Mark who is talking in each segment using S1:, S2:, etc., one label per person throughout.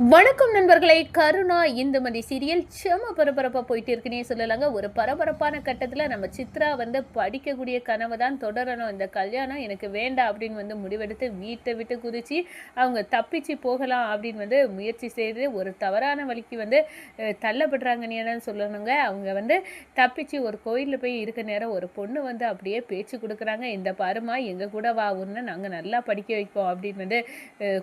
S1: வணக்கம் நண்பர்களே. கருணா இந்துமதி சீரியல் செம பரபரப்பாக போயிட்டு இருக்குன்னே சொல்லலாங்க. ஒரு பரபரப்பான கட்டத்தில் நம்ம சித்ரா வந்து படிக்கக்கூடிய கனவை தான் தொடரணும். இந்த கல்யாணம் எனக்கு வேண்டாம் அப்படின்னு வந்து முடிவெடுத்து வீட்டை விட்டு குதிச்சு அவங்க தப்பிச்சு போகலாம் அப்படின்னு வந்து முயற்சி செய்து ஒரு தவறான வழிக்கு வந்து தள்ளப்படுறாங்கன்னு தான் சொல்லணுங்க. அவங்க வந்து தப்பிச்சு ஒரு கோயிலில் போய் இருக்க நேரம் ஒரு பொண்ணு வந்து அப்படியே பேச்சு கொடுக்குறாங்க. இந்த பாருமா எங்கள் கூட வா ஒன்று நாங்கள் நல்லா படிக்க வைப்போம் அப்படின்னு வந்து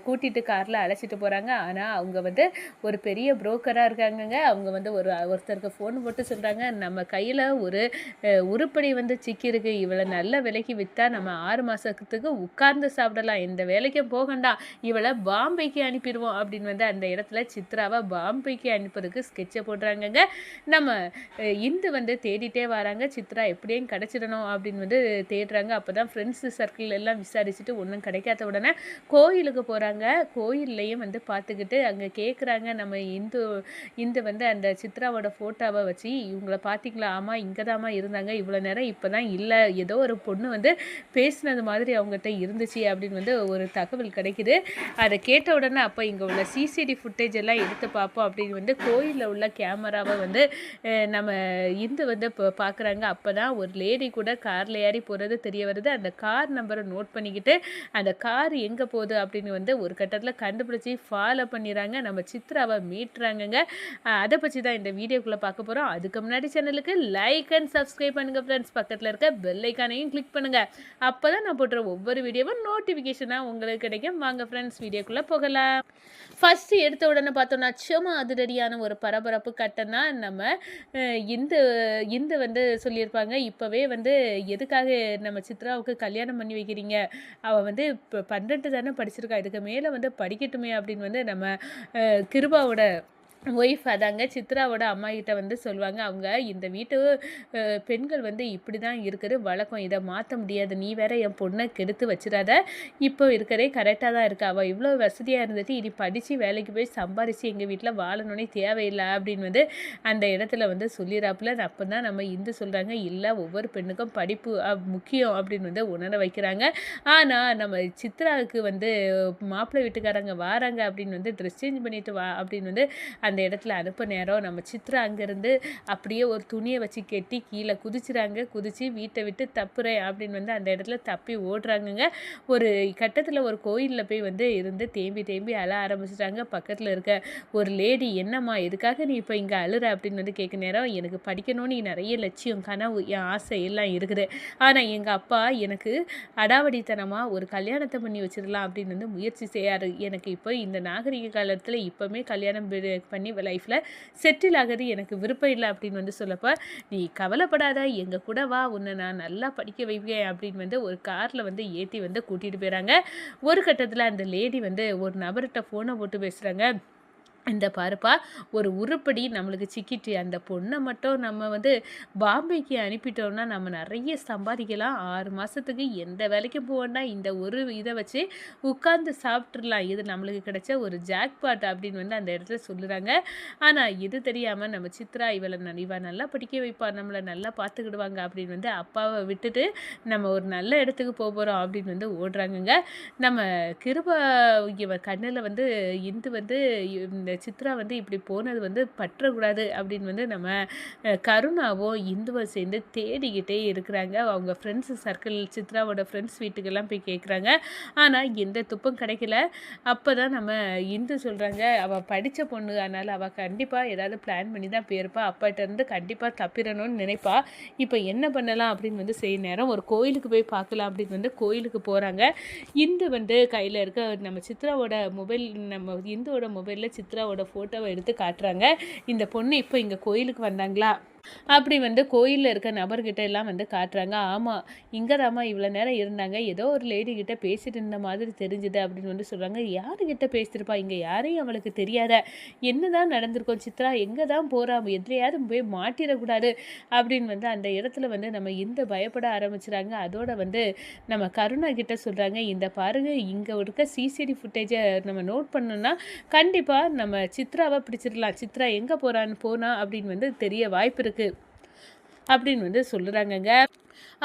S1: கூட்டிகிட்டு காரில் அழைச்சிட்டு போகிறாங்க ஆனால் அவங்க வந்து ஒரு பெரிய புரோக்கராக இருக்காங்கங்க. அவங்க வந்து ஒரு ஒருத்தருக்கு ஃபோன் போட்டு சொல்கிறாங்க நம்ம கையில் ஒரு உருப்படி வந்து சிக்கியிருக்கு. இவளை நல்ல விலைக்கு விற்றா நம்ம ஆறு மாதத்துக்கு உட்கார்ந்து சாப்பிடலாம். இந்த வேலைக்கும் போகண்டா இவளை பாம்பேக்கு அனுப்பிடுவோம் அப்படின்னு வந்து அந்த இடத்துல சித்ராவை பாம்பேக்கு அனுப்புறதுக்கு ஸ்கெட்சை போடுறாங்கங்க. நம்ம இந்து வந்து தேடிட்டே வராங்க. சித்ரா எப்படியும் கிடச்சிடணும் அப்படின்னு வந்து தேடுறாங்க. அப்போ தான் ஃப்ரெண்ட்ஸு சர்க்கிள் எல்லாம் விசாரிச்சுட்டு ஒன்றும் கிடைக்காத உடனே கோயிலுக்கு போகிறாங்க கோயில்லையும் வந்து பார்த்துக்கிட்டு அங்கே கேட்குறாங்க நம்ம இந்து இந்து வந்து அந்த சித்ராவோட ஃபோட்டோவை வச்சு இவங்கள பார்த்தீங்களா ஆமாம் இங்கே தாம்மா இருந்தாங்க. இவ்வளோ நேரம் இப்போ தான் இல்லை. ஏதோ ஒரு பொண்ணு வந்து பேசினது மாதிரி அவங்ககிட்ட இருந்துச்சு அப்படின்னு வந்து ஒரு தகவல் கிடைக்குது. அதை கேட்ட உடனே அப்போ இங்கே உள்ள சிசிடி ஃபுட்டேஜ் எல்லாம் எடுத்து பார்ப்போம் அப்படின்னு வந்து கோயிலில் உள்ள கேமராவை வந்து நம்ம இந்து வந்து இப்போ பார்க்குறாங்க அப்போ தான் ஒரு லேடி கூட காரில் ஏறி போகிறது தெரிய வருது. அந்த கார் நம்பரை நோட் பண்ணிக்கிட்டு அந்த கார் எங்கே போகுது அப்படின்னு வந்து ஒரு கட்டத்தில் கண்டுபிடிச்சி ஃபாலோ பண்ணிடுறாங்க. நம்ம சித்ராவை மீட்டுறாங்கங்க அதை பற்றி தான் இந்த வீடியோக்குள்ளே பார்க்க போகிறோம் அதுக்கு முன்னாடி சேனலுக்கு லைக் அண்ட் சப்ஸ்கிரைப் பண்ணுங்கள் ஃப்ரெண்ட்ஸ் பக்கத்தில் இருக்க பெல்லைக்கானையும் கிளிக் பண்ணுங்கள் அப்போ தான் நான் போடுற ஒவ்வொரு வீடியோவும் நோட்டிஃபிகேஷனாக உங்களுக்கு கிடைக்கும். வாங்க ஃப்ரெண்ட்ஸ் வீடியோக்குள்ளே போகலாம். ஃபஸ்ட்டு எடுத்த உடனே பார்த்தோம்னா சும்மா அதிரடியான ஒரு பரபரப்பு கட்டம் தான் நம்ம இந்து இந்து வந்து சொல்லியிருப்பாங்க. இப்போவே வந்து எதுக்காக நம்ம சித்ராவுக்கு கல்யாணம் பண்ணி வைக்கிறீங்க? அவள் வந்து இப்போ பன்னெண்டு தானே படிச்சிருக்கா. இதுக்கு மேலே வந்து படிக்கட்டுமே அப்படின்னு வந்து நம்ம கிருபாவோட ஒய்ஃப் அதாங்க சித்ராவோட அம்மா கிட்ட வந்து சொல்லுவாங்க. அவங்க இந்த வீட்டு பெண்கள் வந்து இப்படி தான் இருக்குது. வழக்கம். இதை மாற்ற முடியாது. நீ வேற என் பொண்ணை கெடுத்து வச்சிடாத. இப்போ இருக்கிறதே கரெக்டாக தான் இருக்கா. அவள் இவ்வளோ வசதியாக இருந்துட்டு இனி படித்து வேலைக்கு போய் சம்பாரித்து எங்கள் வீட்டில் வாழணுன்னே தேவையில்லை அப்படின்னு வந்து அந்த இடத்துல வந்து சொல்லிடுறாப்புல. அப்போ தான் நம்ம இந்து சொல்கிறாங்க இல்லை ஒவ்வொரு பெண்ணுக்கும் படிப்பு முக்கியம் அப்படின்னு வந்து உணர வைக்கிறாங்க. ஆனால் நம்ம சித்ராவுக்கு வந்து மாப்பிள்ளை வீட்டுக்காரங்க வாராங்க அப்படின்னு வந்து ட்ரெஸ் சேஞ்ச் பண்ணிட்டு வா அப்படின்னு வந்து அந்த இடத்துல அனுப்ப நேரம். நம்ம சித்ரா அங்கேருந்து அப்படியே ஒரு துணியை வச்சு கெட்டி கீழே குதிச்சுறாங்க. குதிச்சு வீட்டை விட்டு தப்புறேன் அப்படின்னு வந்து அந்த இடத்துல தப்பி ஓடுறாங்கங்க. ஒரு கட்டத்தில் ஒரு கோயிலில் போய் வந்து இருந்து தேம்பி தேம்பி அழ ஆரம்பிச்சிட்டாங்க. பக்கத்தில் இருக்க ஒரு லேடி என்னம்மா எதுக்காக நீ இப்போ இங்கே அழுற? அப்படின்னு வந்து கேட்க நேரம் எனக்கு படிக்கணும்னு நிறைய லட்சியம் கனவு என் ஆசை எல்லாம் இருக்குது. ஆனால் எங்கள் அப்பா எனக்கு அடாவடித்தனமாக ஒரு கல்யாணத்தை பண்ணி வச்சிடலாம் அப்படின்னு வந்து முயற்சி செய்யாரு. எனக்கு இப்போ இந்த நாகரிக காலத்தில் இப்போமே கல்யாணம் பண்ணி பண்ணி லைஃப்பில் செட்டில் ஆகிறது எனக்கு விருப்பம் இல்லை அப்படின்னு வந்து சொல்லப்போ நீ கவலைப்படாத எங்கள் கூட வா உன்னை நான் நல்லா படிக்க வைப்பேன் அப்படின்னு வந்து ஒரு காரில் வந்து ஏற்றி வந்து கூட்டிகிட்டு போயிறாங்க. ஒரு கட்டத்தில் அந்த லேடி வந்து ஒரு நபர்கிட்ட ஃபோனை போட்டு பேசுகிறாங்க இந்த பாருப்பா ஒரு உருப்படி நம்மளுக்கு சிக்கிட்டு அந்த பொண்ணை மட்டும் நம்ம வந்து பாம்பேக்கு அனுப்பிட்டோம்னா நம்ம நிறைய சம்பாதிக்கலாம். ஆறு மாதத்துக்கு எந்த வேலைக்கும் போவோம்னா இந்த ஒரு இதை வச்சு உட்காந்து சாப்பிட்றலாம் இது நம்மளுக்கு கிடைச்ச ஒரு ஜாக்பாட் அப்படின்னு வந்து அந்த இடத்துல சொல்லுறாங்க. ஆனால் இது தெரியாமல் நம்ம சித்ரா இவளை ந- நல்லா படிக்க வைப்பா. நம்மளை நல்லா பார்த்துக்கிடுவாங்க அப்படின்னு வந்து அப்பாவை விட்டுட்டு நம்ம ஒரு நல்ல இடத்துக்கு போக போகிறோம் அப்படின்னு வந்து ஓடுறாங்கங்க. நம்ம கிருபா இவ கண்ணில் வந்து இந்து வந்து இந்த சித்ரா வந்து இப்படி போனது வந்து பற்றக்கூடாது அப்படின்னு வந்து நம்ம கருணாவும் இந்துவும் சேர்ந்து தேடிக்கிட்டே இருக்கிறாங்க. அவங்க ஃப்ரெண்ட்ஸ் சர்க்கிள் சித்ராவோட ஃப்ரெண்ட்ஸ் வீட்டுக்கெல்லாம் போய் கேட்குறாங்க ஆனால் எந்த துப்பும் கிடைக்கல. அப்போ தான் நம்ம இந்து சொல்கிறாங்க அவள் படித்த பொண்ணு அதனால் அவள் கண்டிப்பாக ஏதாவது பிளான் பண்ணி தான் போயிருப்பா அப்பாட்டேருந்து கண்டிப்பாக தப்பிடணும்னு நினைப்பா. இப்போ என்ன பண்ணலாம்? அப்படின்னு வந்து செய்ய நேரம் ஒரு கோயிலுக்கு போய் பார்க்கலாம் அப்படின்னு வந்து கோயிலுக்கு போகிறாங்க இந்து வந்து கையில் இருக்க நம்ம சித்ராவோட மொபைல் நம்ம இந்துவோட மொபைலில் சித்ரா சித்ராவோட ஃபோட்டோவை எடுத்து காட்டுறாங்க. இந்த பொண்ணு இப்போ இங்கே கோயிலுக்கு வந்தாங்களா? அப்படி வந்து கோயிலில் இருக்க நபர்கிட்ட எல்லாம் வந்து காட்டுறாங்க. ஆமாம் இங்கே தாம்மா இவ்வளோ நேரம் இருந்தாங்க. ஏதோ ஒரு லேடி கிட்ட பேசிட்டு இருந்த மாதிரி தெரிஞ்சுது அப்படின்னு வந்து சொல்கிறாங்க யாருக்கிட்ட பேசியிருப்பா இங்கே யாரையும் அவளுக்கு தெரியாத. என்னதான் நடந்திருக்கோம் சித்ரா எங்கே தான் போகிறா எதிலையாவது போய் மாட்டிடக்கூடாது அப்படின்னு வந்து அந்த இடத்துல வந்து நம்ம இந்த பயப்பட ஆரம்பிச்சுறாங்க. அதோட வந்து நம்ம கருணா கிட்ட சொல்கிறாங்க இந்த பாருங்க இங்கே இருக்க சிசிடி ஃபுட்டேஜை நம்ம நோட் பண்ணோம்னா கண்டிப்பாக நம்ம சித்ராவை பிடிச்சிடலாம். சித்ரா எங்கே போகிறான்னு போனா அப்படின்னு வந்து தெரிய வாய்ப்பு இருக்குது அப்படின்னு வந்து சொல்கிறாங்கங்க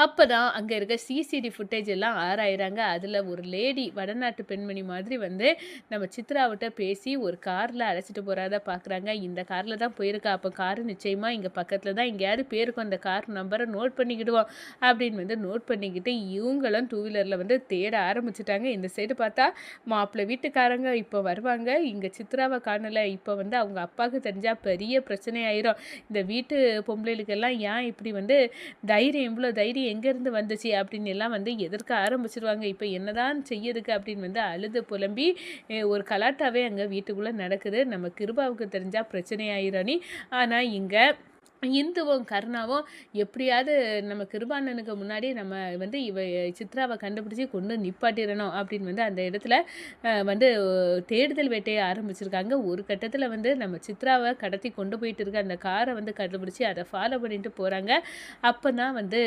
S1: அப்போ தான் அங்கே இருக்க சிசிடி ஃபுட்டேஜ் எல்லாம் ஆராயிறாங்க. அதில் ஒரு லேடி வடநாட்டு பெண்மணி மாதிரி வந்து நம்ம சித்ராவிட்ட பேசி ஒரு காரில் அழைச்சிட்டு போகிறத பார்க்குறாங்க இந்த காரில் தான் போயிருக்கா. அப்போ கார் நிச்சயமாக இங்கே பக்கத்தில் தான் எங்கேயாவது பேருக்கும் அந்த கார் நம்பரை நோட் பண்ணிக்கிடுவோம் அப்படின்னு வந்து நோட் பண்ணிக்கிட்டு இவங்களும் டூ வீலரில் வந்து தேட ஆரம்பிச்சிட்டாங்க. இந்த சைடு பார்த்தா மாப்பிள்ளை வீட்டுக்காரங்க இப்போ வருவாங்க. இங்கே சித்ராவை காணலை. இப்போ வந்து அவங்க அப்பாவுக்கு தெரிஞ்சால் பெரிய பிரச்சனை ஆயிரும். இந்த வீட்டு பொம்பளைகளுக்கெல்லாம் ஏன் இப்படி வந்து தைரியம் இவ்வளோ தைரியம் எங்கேருந்து வந்துச்சு அப்படின்னு எல்லாம் வந்து எதிர்க்க ஆரம்பிச்சிருவாங்க. இப்போ என்னதான் செய்யறதுக்கு அப்படின்னு வந்து அழுது புலம்பி ஒரு கலாட்டாவே அங்கே வீட்டுக்குள்ளே நடக்குது. நம்ம கிருபாவுக்கு தெரிஞ்சால் பிரச்சனையாயிரணி ஆனால் இங்கே இந்துவும் கருணாவும் எப்படியாவது நம்ம கிருபானனுக்கு முன்னாடி நம்ம வந்து இவ சித்ராவை கண்டுபிடிச்சி கொண்டு நிப்பாட்டிடணும் அப்படின்னு வந்து அந்த இடத்துல வந்து தேடுதல் வேட்டையை ஆரம்பிச்சிருக்காங்க. ஒரு கட்டத்தில் வந்து நம்ம சித்ராவை கடத்தி கொண்டு போயிட்டு இருக்க அந்த காரை வந்து கண்டுபிடிச்சி அதை ஃபாலோ பண்ணிட்டு போகிறாங்க அப்போ தான் வந்து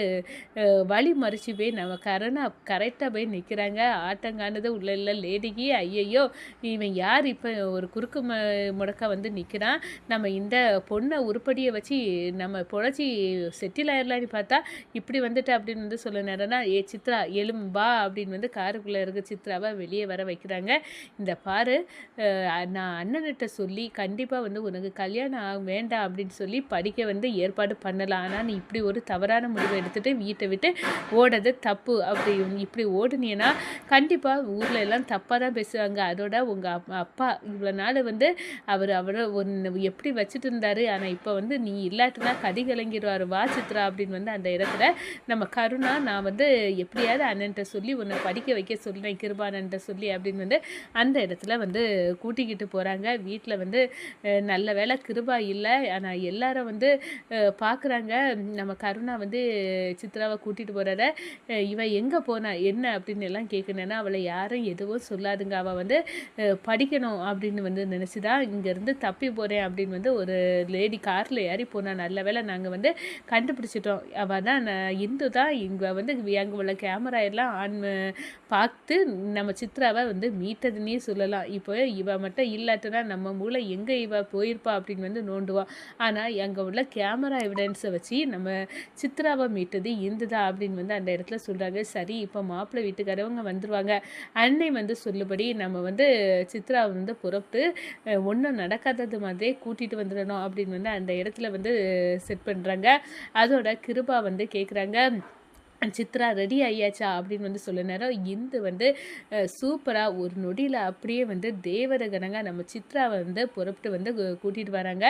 S1: வழி மறிச்சு போய் நம்ம கருணா கரெக்டாக போய் நிற்கிறாங்க ஆட்டங்கானது உள்ள இல்லை லேடிக்கு ஐயையோ இவன் யார்? இப்போ ஒரு குறுக்கு முடக்க வந்து நிற்கிறான் நம்ம இந்த பொண்ணை உருப்படியை வச்சு நம்ம பொழைச்சி செட்டில் ஆயிடலான்னு பார்த்தா இப்படி வந்துட்டு அப்படின்னு வந்து சொல்ல நேரம்னா ஏ சித்ரா எலும்பா அப்படின்னு வந்து காருக்குள்ளே இருக்க சித்ராவை வெளியே வர வைக்கிறாங்க. இந்த பாரு நான் அண்ணன்கிட்ட சொல்லி கண்டிப்பாக வந்து உனக்கு கல்யாணம் ஆக வேண்டாம் அப்படின்னு சொல்லி படிக்க வந்து ஏற்பாடு பண்ணலாம். ஆனால் நீ இப்படி ஒரு தவறான முடிவை எடுத்துகிட்டு வீட்டை விட்டு ஓடுறது தப்பு. அப்படி இப்படி ஓடுனீன்னா கண்டிப்பாக ஊரில் எல்லாம் தப்பாக தான் பேசுவாங்க. அதோட உங்கள் அப்பா இவ்வளோ நாள் வந்து அவர் அவரை ஒன்று எப்படி வச்சுட்டு இருந்தார்? ஆனால் இப்போ வந்து நீ இல்லாட்டினா கதி கலங்கிடுவார் வா சித்ரா அப்படின்னு வந்து அந்த இடத்துல நம்ம கருணா நான் வந்து எப்படியாவது அண்ணன்ட்ட சொல்லி உன்னை படிக்க வைக்க சொல்கிறேன் கிருபானன்ட்ட சொல்லி அப்படின்னு வந்து அந்த இடத்துல வந்து கூட்டிக்கிட்டு போகிறாங்க வீட்டில் வந்து நல்ல வேளை கிருபா இல்லை. ஆனால் எல்லாரும் வந்து பார்க்குறாங்க நம்ம கருணா வந்து சித்ராவை கூட்டிகிட்டு போகிறத இவ எங்கே போனா என்ன அப்படின்னு எல்லாம் கேட்கணுன்னா அவளை யாரும் எதுவும் சொல்லாதுங்க. அவள் வந்து படிக்கணும் அப்படின்னு வந்து நினச்சி தான் இங்கேருந்து தப்பி போகிறேன் அப்படின்னு வந்து ஒரு லேடி காரில் ஏறி போனான் நல்ல வேளை நாங்கள் வந்து கண்டுபிடிச்சிட்டோம். அவள் தான் நான் இந்து தான். இங்கே வந்து அங்கே உள்ள கேமரா எல்லாம் ஆன் பார்த்து நம்ம சித்ராவை வந்து மீட்டதுன்னே சொல்லலாம். இப்போ இவ மட்டும் இல்லாட்டினா நம்ம மூளை எங்கே இவ போயிருப்பா அப்படின்னு வந்து நோண்டுவான் ஆனால் அங்கே உள்ள கேமரா எவிடன்ஸை வச்சு நம்ம சித்ராவை மீட்டது இந்துதா அப்படின்னு வந்து அந்த இடத்துல சொல்கிறாங்க சரி இப்போ மாப்பிள்ளை வீட்டுக்காரவங்க வந்துருவாங்க. அன்னை வந்து சொல்லுபடி நம்ம வந்து சித்ராவை வந்து புறப்பட்டு ஒன்றும் நடக்காதது மாதிரியே கூட்டிகிட்டு வந்துடணும் அப்படின்னு வந்து அந்த இடத்துல வந்து செட் பண்ணுறாங்க அதோட கிருபா வந்து கேட்குறாங்க சித்ரா ரெடி ஆகியாச்சா அப்படின்னு வந்து சொல்ல நேரம். இந்து வந்து சூப்பராக ஒரு நொடியில் அப்படியே வந்து தேவரகனங்க நம்ம சித்ராவை வந்து புறப்பட்டு வந்து கூட்டிகிட்டு வராங்க.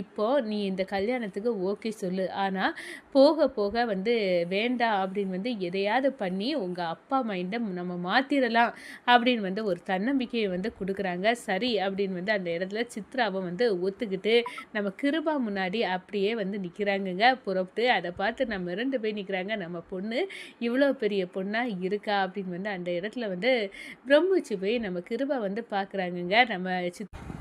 S1: இப்போ நீ இந்த கல்யாணத்துக்கு ஓகே சொல்லு. ஆனால் போக போக வந்து வேண்டாம் அப்படின்னு வந்து எதையாவது பண்ணி உங்கள் அப்பா மைண்டை நம்ம மாற்றிடலாம் அப்படின்னு வந்து ஒரு தன்னம்பிக்கையை வந்து கொடுக்குறாங்க. சரி அப்படின்னு வந்து அந்த இடத்துல சித்ராவை வந்து ஒத்துக்கிட்டு நம்ம கிருபா முன்னாடி அப்படியே வந்து நிற்கிறாங்கங்க புறப்பட்டு அதை பார்த்து நம்ம இரண்டு போய் நிற்கிறாங்க நம்ம பொண்ணு இவ்வளோ பெரிய பொண்ணாக இருக்கா அப்படின்னு வந்து அந்த இடத்துல வந்து பிரம்மிச்சு போய் நம்ம கிருபா வந்து பார்க்குறாங்கங்க. நம்ம சித்